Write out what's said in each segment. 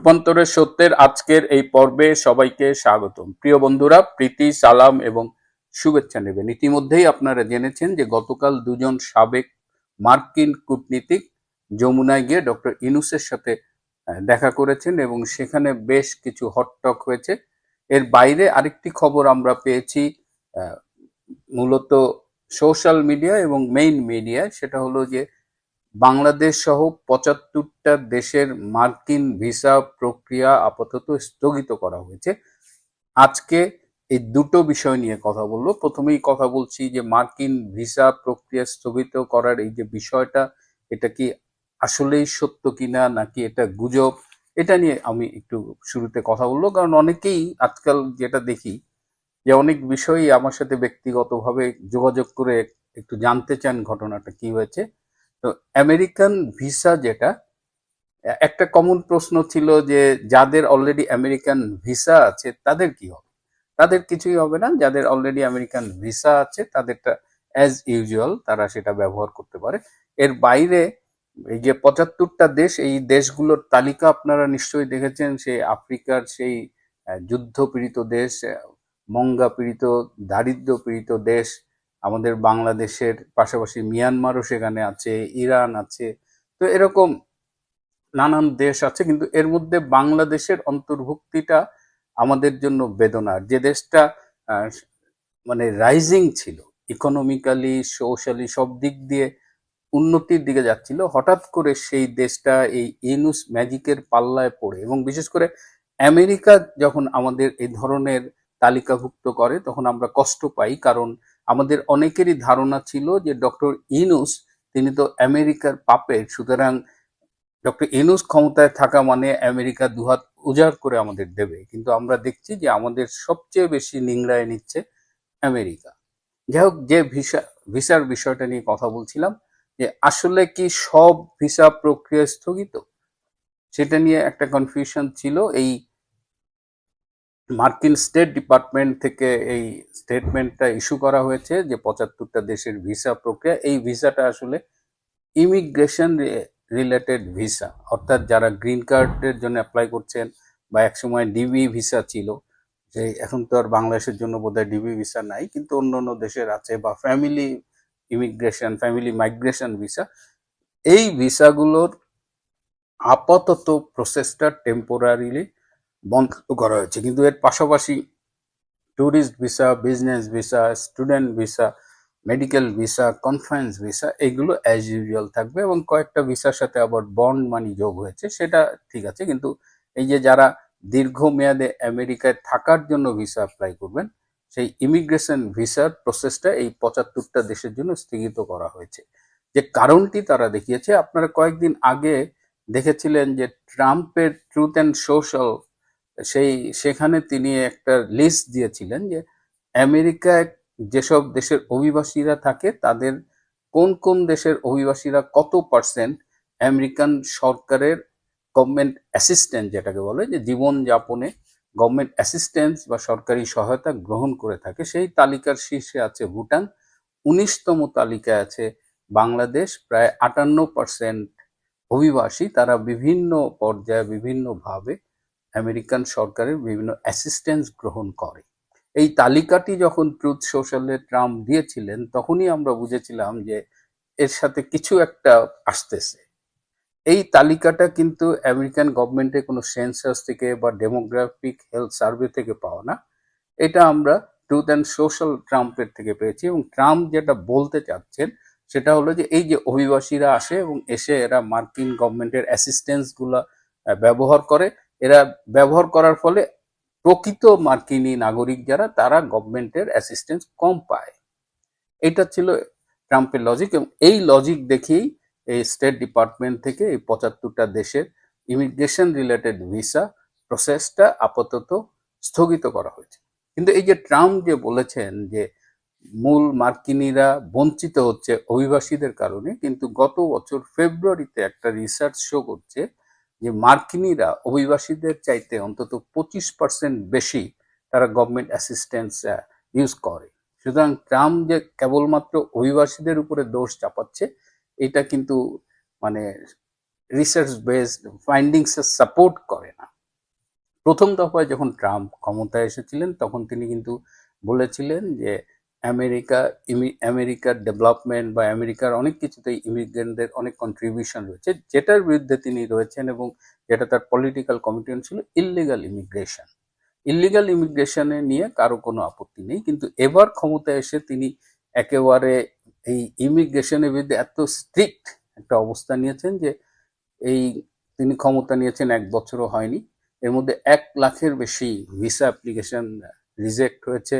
রূপান্তরের সত্যের আজকের এই পর্বে সবাইকে স্বাগতম। প্রিয় বন্ধুরা, প্রীতি, সালাম এবং শুভেচ্ছা নেবেন। ইতিমধ্যেই আপনারা জেনেছেন যে গতকাল দুজন সাবেক মার্কিন কূটনীতিক যমুনায় গিয়ে ডক্টর ইনুসের সাথে দেখা করেছেন এবং সেখানে বেশ কিছু হটটক হয়েছে। এর বাইরে আরেকটি খবর আমরা পেয়েছি মূলত সোশ্যাল মিডিয়া এবং মেইন মিডিয়া সেটা হলো যে বাংলাদেশ সহ পঁচাত্তরটা দেশের মার্কিন ভিসা প্রক্রিয়া আপাতত স্থগিত করা হয়েছে। আজকে এই দুটো বিষয় নিয়ে কথা বলব। প্রথমেই কথা বলছি যে মার্কিন ভিসা প্রক্রিয়া স্থগিত করার এই যে বিষয়টা, এটা কি আসলেই সত্য কিনা নাকি এটা গুজব, এটা নিয়ে আমি একটু শুরুতে কথা বলব। কারণ অনেকেই আজকাল যেটা দেখি যে অনেক বিষয়ই আমার সাথে ব্যক্তিগতভাবে যোগাযোগ করে একটু জানতে চান ঘটনাটা কি হয়েছে। তো আমেরিকান ভিসা যেটা একটা কমন প্রশ্ন ছিল যে যাদের অলরেডি আমেরিকান ভিসা আছে তাদের কি হবে? তাদের কিছুই হবে না যাদের অলরেডি আমেরিকান ভিসা আছে তাদেরটা অ্যাজ ইউজুয়াল তারা সেটা ব্যবহার করতে পারে। এর বাইরে এই যে পঁচাত্তরটা দেশ এই দেশগুলোর তালিকা আপনারা নিশ্চয়ই দেখেছেন সেই আফ্রিকার সেই আহ, যুদ্ধপীড়িত দেশ মঙ্গা পীড়িত দারিদ্র পীড়িত দেশ আমাদের বাংলাদেশের পাশাপাশি মিয়ানমারও সেখানে আছে, ইরান আছে। তো এরকম নানান দেশ আছে, কিন্তু এর মধ্যে বাংলাদেশের অন্তর্ভুক্তিটা আমাদের জন্য বেদনার যে দেশটা মানে রাইজিং ছিল ইকোনমিক্যালি সোশ্যালি সব দিক দিয়ে উন্নতির দিকে যাচ্ছিল, হঠাৎ করে সেই দেশটা এই ইনুস ম্যাজিকের পাল্লায় পড়ে এবং বিশেষ করে আমেরিকা যখন আমাদের এই ধরনের তালিকাভুক্ত করে, তখন আমরা কষ্ট পাই কারণ আমাদের অনেকেরই ধারণা ছিল যে ডক্টর ইনুস, তিনি তো আমেরিকার পাপের, সুতরাং ডক্টর ইনুস ক্ষমতায় থাকা মানে আমেরিকা দুহাত উজাড় করে আমাদের দেবে। কিন্তু আমরা দেখছি যে আমাদের সবচেয়ে বেশি নিংড়ায় নিচ্ছে আমেরিকা। যাই হোক, যে ভিসা, ভিসার বিষয়টা নিয়ে কথা বলছিলাম, যে আসলে কি সব ভিসা প্রক্রিয়া স্থগিত? সেটা নিয়ে একটা কনফিউশন ছিল। এই মার্কিন স্টেট ডিপার্টমেন্ট থেকে এই স্টেটমেন্টটা ইস্যু করা হয়েছে যে পঁচাত্তরটা দেশের ভিসা প্রক্রিয়া, এই ভিসাটা আসলে ইমিগ্রেশন রিলেটেড ভিসা। অর্থাৎ যারা গ্রিন কার্ডের জন্য অ্যাপ্লাই করছেন বা একসময় ডিবি ভিসা ছিল, যে এখন তো আর বাংলাদেশের জন্য বোধহয় ডিবি ভিসা নাই, কিন্তু অন্য অন্য দেশের আছে বা family immigration, family migration visa, এই ভিসাগুলোর আপাতত প্রসেসটা টেম্পোরারিলি বন্ধ করা হয়েছে। কিন্তু এর পাশাপাশি tourist visa business visa student visa medical visa conference visa এগুলো অ্যাজ ইউজুয়াল থাকবে এবং কয়েকটা ভিসার সাথে আবার বন্ড মানি যোগ হয়েছে, সেটা ঠিক আছে। কিন্তু এই যে যারা দীর্ঘমেয়াদে আমেরিকায় থাকার জন্য ভিসা অ্যাপ্লাই করবেন, সেই ইমিগ্রেশন ভিসার প্রসেসটা এই পঁচাত্তরটা দেশের জন্য স্থগিত করা হয়েছে। যে কারণটি তারা দেখিয়েছে, আপনারা কয়েকদিন আগে দেখেছিলেন যে ট্রাম্পের ট্রুথ অ্যান্ড সোশ্যাল সেই, সেখানে তিনি একটা লিস্ট দিয়েছিলেন যে আমেরিকায় যেসব দেশের অভিবাসীরা থাকে, তাদের কোন কোন দেশের অভিবাসীরা কত পার্সেন্ট আমেরিকান সরকারের গভর্নমেন্ট অ্যাসিস্ট্যান্ট যেটাকে বলে, যে জীবন যাপনে গভর্নমেন্ট অ্যাসিস্ট্যান্স বা সরকারি সহায়তা গ্রহণ করে থাকে, সেই তালিকার শীর্ষে আছে ভুটান, উনিশতম তালিকায় আছে বাংলাদেশ, প্রায় আটান্ন পার্সেন্ট অভিবাসী, তারা বিভিন্ন পর্যায়ে বিভিন্নভাবে আমেরিকান সরকারের বিভিন্ন অ্যাসিস্ট্যান্স গ্রহণ করে। এই তালিকাটি যখন ট্রুথ সোশ্যালে ট্রাম্প দিয়েছিলেন, তখনই আমরা বুঝেছিলাম যে এর সাথে কিছু একটা আসতেছে। এই তালিকাটা কিন্তু আমেরিকান গভর্নমেন্টের কোনো সেন্সাস থেকে বা ডেমোগ্রাফিক হেলথ সার্ভে থেকে পাওয়া না। এটা আমরা ট্রুথ অ্যান্ড সোশ্যাল ট্রাম্পের থেকে পেয়েছি এবং ট্রাম্প যেটা বলতে চাচ্ছেন সেটা হলো যে এই যে অভিবাসীরা আসে এবং এসে এরা মার্কিন গভর্নমেন্টের অ্যাসিস্ট্যান্সগুলো ব্যবহার করে এরা ব্যবহার করার ফলে প্রকৃত মার্কিনী নাগরিক যারা, তারা গভর্নমেন্টের অ্যাসিস্ট্যান্স কম পায়। এটা ছিল ট্রাম্পের লজিক এবং এই লজিক দেখেই এই স্টেট ডিপার্টমেন্ট থেকে এই পঁচাত্তরটা দেশের ইমিগ্রেশন রিলেটেড ভিসা প্রসেসটা আপাতত স্থগিত করা হয়েছে। কিন্তু এই যে ট্রাম্প যে বলেছেন যে মূল মার্কিনীরা বঞ্চিত হচ্ছে অভিবাসীদের কারণে, কিন্তু গত বছর ফেব্রুয়ারিতে একটা রিসার্চ শো করছে যে মার্কিনীরা অভিবাসীদের চাইতে অন্তত পঁচিশ পার্সেন্ট বেশি তারা গভর্নমেন্ট অ্যাসিস্ট্যান্স ইউজ করে। সুতরাং ট্রাম্প যে কেবলমাত্র অভিবাসীদের উপরে দোষ চাপাচ্ছে, এটা কিন্তু মানে রিসার্চ বেসড ফাইন্ডিংস সাপোর্ট করে না। প্রথম দফায় যখন ট্রাম্প ক্ষমতায় এসেছিলেন, তখন তিনি কিন্তু বলেছিলেন যে আমেরিকা আমেরিকার ডেভেলপমেন্ট বা আমেরিকার অনেক কিছুতেই ইমিগ্রেন্টদের অনেক কন্ট্রিবিউশন রয়েছে, যেটার বিরুদ্ধে তিনি রয়েছেন এবং যেটা তার পলিটিক্যাল কমিটমেন্ট ছিল ইলিগাল ইমিগ্রেশন ইলিগাল ইমিগ্রেশনে নিয়ে কারও কোনো আপত্তি নেই, কিন্তু এবার ক্ষমতায় এসে তিনি একেবারে এই ইমিগ্রেশনের বিরুদ্ধে এত স্ট্রিক্ট একটা অবস্থা নিয়েছেন যে এই তিনি ক্ষমতা নিয়েছেন এক বছরও হয়নি। এর মধ্যে এক লাখের বেশি ভিসা অ্যাপ্লিকেশন রিজেক্ট হয়েছে।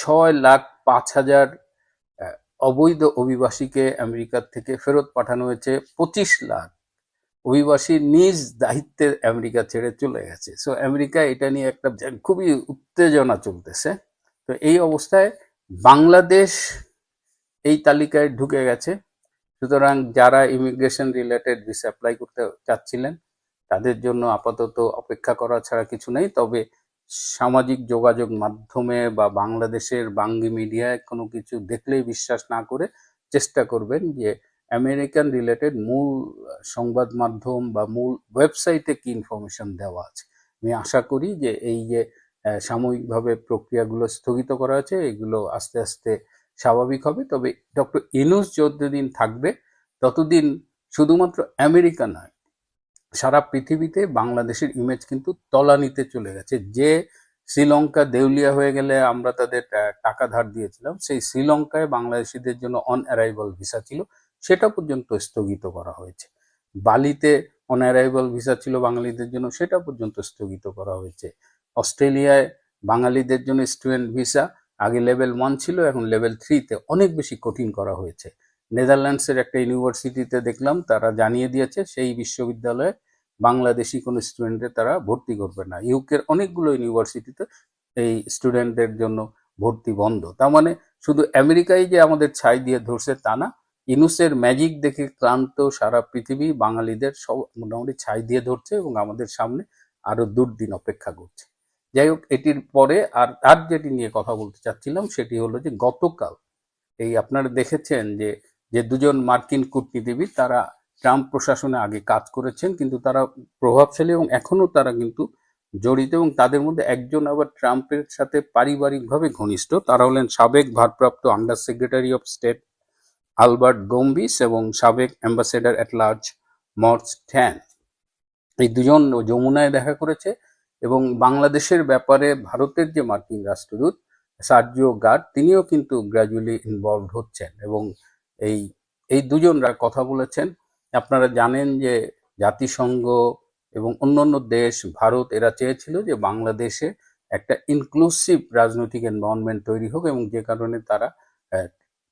ছয় লাখ পাঁচ হাজার অবৈধ অভিবাসীকে আমেরিকার থেকে ফেরত পাঠানো হয়েছে। পঁচিশ লাখ অভিবাসী নিজ দায়িত্বে আমেরিকা ছেড়ে চলে গেছে। সো আমেরিকা এটা নিয়ে একটা খুবই উত্তেজনা চলতেছে। তো এই অবস্থায় বাংলাদেশ এই তালিকায় ঢুকে গেছে। সুতরাং যারা ইমিগ্রেশন রিলেটেড ভিসা অ্যাপ্লাই করতে চাচ্ছিলেন, তাদের জন্য আপাতত অপেক্ষা করা ছাড়া কিছু নেই। তবে সামাজিক যোগাযোগ মাধ্যমে বা বাংলাদেশের বাঙ্গি মিডিয়ায় কোনো কিছু দেখলেই বিশ্বাস না করে চেষ্টা করবেন যে আমেরিকান রিলেটেড মূল সংবাদ মাধ্যম বা মূল ওয়েবসাইটে কি ইনফরমেশন দেওয়া আছে। আমি আশা করি যে এই যে সাময়িকভাবে প্রক্রিয়াগুলো স্থগিত করা আছে, এগুলো আস্তে আস্তে স্বাভাবিক হবে। তবে ডক্টর ইনুস যতদিন থাকবে, ততদিন শুধুমাত্র আমেরিকা নয় সারা পৃথিবীতে বাংলাদেশের ইমেজ কিন্তু তলানিতে চলে গেছে। যে শ্রীলঙ্কা দেউলিয়া হয়ে গেলে আমরা তাদের টাকা ধার দিয়েছিলাম, সেই শ্রীলঙ্কায় বাংলাদেশিদের জন্য অন অ্যারাইভাল ভিসা ছিল, সেটা পর্যন্ত স্থগিত করা হয়েছে। বালিতে অন অ্যারাইভাল ভিসা ছিল বাঙালিদের জন্য, সেটা পর্যন্ত স্থগিত করা হয়েছে। অস্ট্রেলিয়ায় বাঙালিদের জন্য স্টুডেন্ট ভিসা আগে লেভেল ওয়ান ছিল, এখন লেভেল থ্রিতে অনেক বেশি কঠিন করা হয়েছে। নেদারল্যান্ডসের একটা ইউনিভার্সিটিতে দেখলাম, তারা জানিয়ে দিয়েছে সেই বিশ্ববিদ্যালয়ে বাংলাদেশি কোনো স্টুডেন্টদের তারা ভর্তি করবে না। ইউকের অনেকগুলো ইউনিভার্সিটিতে এই স্টুডেন্টদের জন্য ভর্তি বন্ধ। তার মানে শুধু আমেরিকায় যে আমাদের ছাই দিয়ে ধরছে তা না ইনুসের ম্যাজিক দেখে ক্লান্ত সারা পৃথিবী বাঙালিদের সব মোটামুটি ছাই দিয়ে ধরছে এবং আমাদের সামনে আরও দুর্দিন অপেক্ষা করছে। যাই হোক, এটির পরে আর আর যেটি নিয়ে কথা বলতে চাচ্ছিলাম সেটি হলো যে গতকাল এই আপনারা দেখেছেন যে যে দুজন মার্কিন কূটনীতিবিদ, তারা ট্রাম্প প্রশাসনে আগে কাজ করেছেন, কিন্তু তারা প্রভাবশালী এবং এখনও তারা কিন্তু জড়িত এবং তাদের মধ্যে একজন আবার ট্রাম্পের সাথে পারিবারিকভাবে ঘনিষ্ঠ। তারা হলেন সাবেক ভারপ্রাপ্ত under secretary of state Albert Gombis এবং সাবেক ambassador at large Morse Tan এই দুজন যমুনায় দেখা করেছে এবং বাংলাদেশের ব্যাপারে ভারতের যে মার্কিন রাষ্ট্রদূত সার্জিও গার্ড তিনিও কিন্তু গ্র্যাজুয়ালি ইনভলভ হচ্ছেন এবং এই এই দুজনরা কথা বলেছেন। আপনারা জানেন যে জাতিসংঘ এবং অন্যান্য দেশ, ভারত, এরা চেয়েছিল যে বাংলাদেশে একটা ইনক্লুসিভ রাজনৈতিক এনভায়রনমেন্ট তৈরি হোক এবং যে কারণে তারা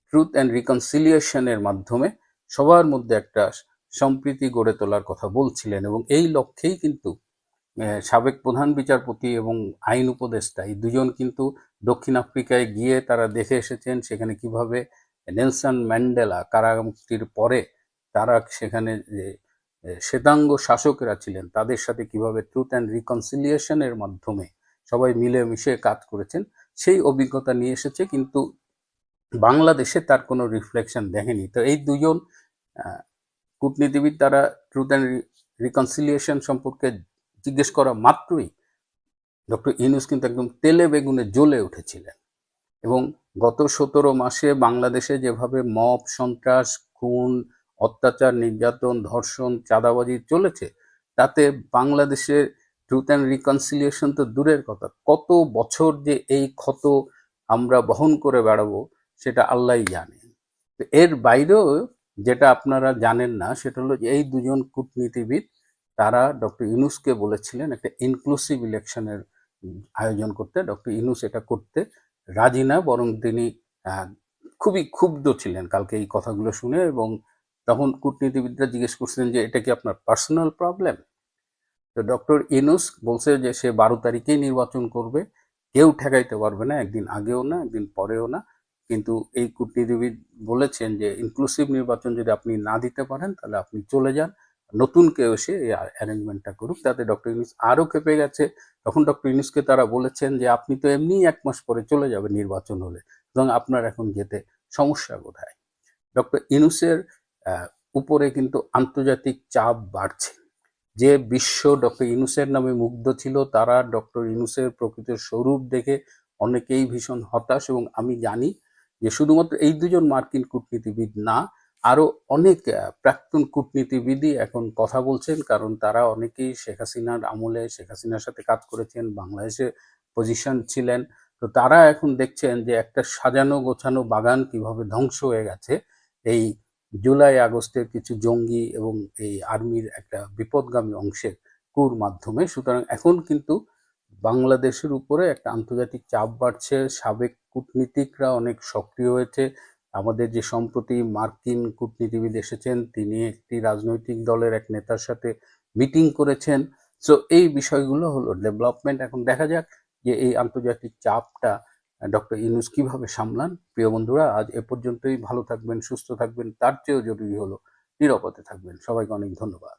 ট্রুথ অ্যান্ড রিকনসিলিয়েশনের মাধ্যমে সবার মধ্যে একটা সম্প্রীতি গড়ে তোলার কথা বলছিলেন এবং এই লক্ষ্যেই কিন্তু সাবেক প্রধান বিচারপতি এবং আইন উপদেষ্টা এই দুজন কিন্তু দক্ষিণ আফ্রিকায় গিয়ে তারা দেখে এসেছেন সেখানে কীভাবে নেলসন ম্যান্ডেলা কারামুক্তির পরে তারা সেখানে যে শ্বেতাঙ্গ শাসকেরা ছিলেন, তাদের সাথে কীভাবে ট্রুথ অ্যান্ড রিকনসিলিয়েশনের মাধ্যমে সবাই মিলেমিশে কাজ করেছেন, সেই অভিজ্ঞতা নিয়ে এসেছে, কিন্তু বাংলাদেশে তার কোনো রিফ্লেকশন দেখেনি। তো এই দুজন কূটনীতিবিদ তারা ট্রুথ অ্যান্ড রিকনসিলিয়েশন সম্পর্কে জিজ্ঞেস করা মাত্রই ডক্টর ইউনুস কিন্তু একদম তেলে বেগুনে জ্বলে উঠেছিলেন। এবং গত সতেরো মাসে বাংলাদেশে যেভাবে মব, সন্ত্রাস, খুন, অত্যাচার, নির্যাতন, ধর্ষণ, চাঁদাবাজি চলেছে, তাতে বাংলাদেশের ট্রুথ অ্যান্ড রিকনসিলিয়েশন তো দূরের কথা। কত বছর যে এই ক্ষত আমরা বহন করে বেড়াবো, সেটা আল্লাহই জানে। এর বাইরেও যেটা আপনারা জানেন না, সেটা হলো যে এই দুজন কূটনীতিবিদ, তারা ডক্টর ইনুসকে বলেছিলেন একটা ইনক্লুসিভ ইলেকশনের আয়োজন করতে। ডক্টর ইনুস এটা করতে রাজি না, বরং তিনি খুবই ক্ষুব্ধ ছিলেন কালকে এই কথাগুলো শুনে এবং তখন কূটনীতিবিদরা জিজ্ঞেস করছিলেন যে, এটা কি আপনার পার্সোনাল প্রবলেম তো ডক্টর ইনুস বলছে যে, সে বারো তারিখেই নির্বাচন করবে। কেউ ঠেকাইতে পারবে না, একদিন আগেও না, একদিন পরেও না। কিন্তু এই কূটনীতিবিদ বলেছেন যে ইনক্লুসিভ নির্বাচন যদি আপনি না দিতে পারেন, তাহলে আপনি চলে যান। নতুন কেউ এসে এই অ্যারেঞ্জমেন্টটা করুক, তাতে ডক্টর ইউনুস আরও খেপে গেছে। তখন ডক্টর ইউনুসকে তারা বলেছেন যে, আপনি তো এমনিই এক মাস পরে চলে যাবেন নির্বাচন হলে। সুতরাং আপনার এখন যেতে সমস্যা কোথায়? ডক্টর ইউনুসের উপরে কিন্তু আন্তর্জাতিক চাপ বাড়ছে। যে বিশ্ব ডক্টর ইনুসের নামে মুগ্ধ ছিল, তারা ডক্টর ইনুসের প্রকৃত স্বরূপ দেখে অনেকেই ভীষণ হতাশ। এবং আমি জানি যে, শুধুমাত্র এই দুজন মার্কিন কূটনীতিবিদ না আরও অনেক প্রাক্তন কূটনীতিবিদই এখন কথা বলছেন, কারণ তারা অনেকেই শেখ হাসিনার আমলে শেখ হাসিনার সাথে কাজ করেছেন, বাংলাদেশে পজিশন ছিলেন। তো তারা এখন দেখছেন যে একটা সাজানো গোছানো বাগান কীভাবে ধ্বংস হয়ে গেছে। এই জুলাই আগস্টের কিছু জঙ্গি এবং এই আর্মির একটা বিপদগামী অংশের কুর মাধ্যমে, সুতরাং এখন কিন্তু বাংলাদেশের উপরে একটা আন্তর্জাতিক চাপ বাড়ছে। সাবেক কূটনীতিকরা অনেক সক্রিয় হয়েছে। আমাদের যে সম্প্রতি মার্কিন কূটনীতিবিদ এসেছেন, তিনি একটি রাজনৈতিক দলের এক নেতার সাথে মিটিং করেছেন। সো এই বিষয়গুলো হলো ডেভেলপমেন্ট এখন দেখা যাক যে এই আন্তর্জাতিক চাপটা ডক্টর ইনুস কীভাবে সামলান। প্রিয় বন্ধুরা, আজ এ পর্যন্তই। ভালো থাকবেন, সুস্থ থাকবেন। তার চেয়েও জরুরি হলো নিরাপদে থাকবেন। সবাইকে অনেক ধন্যবাদ।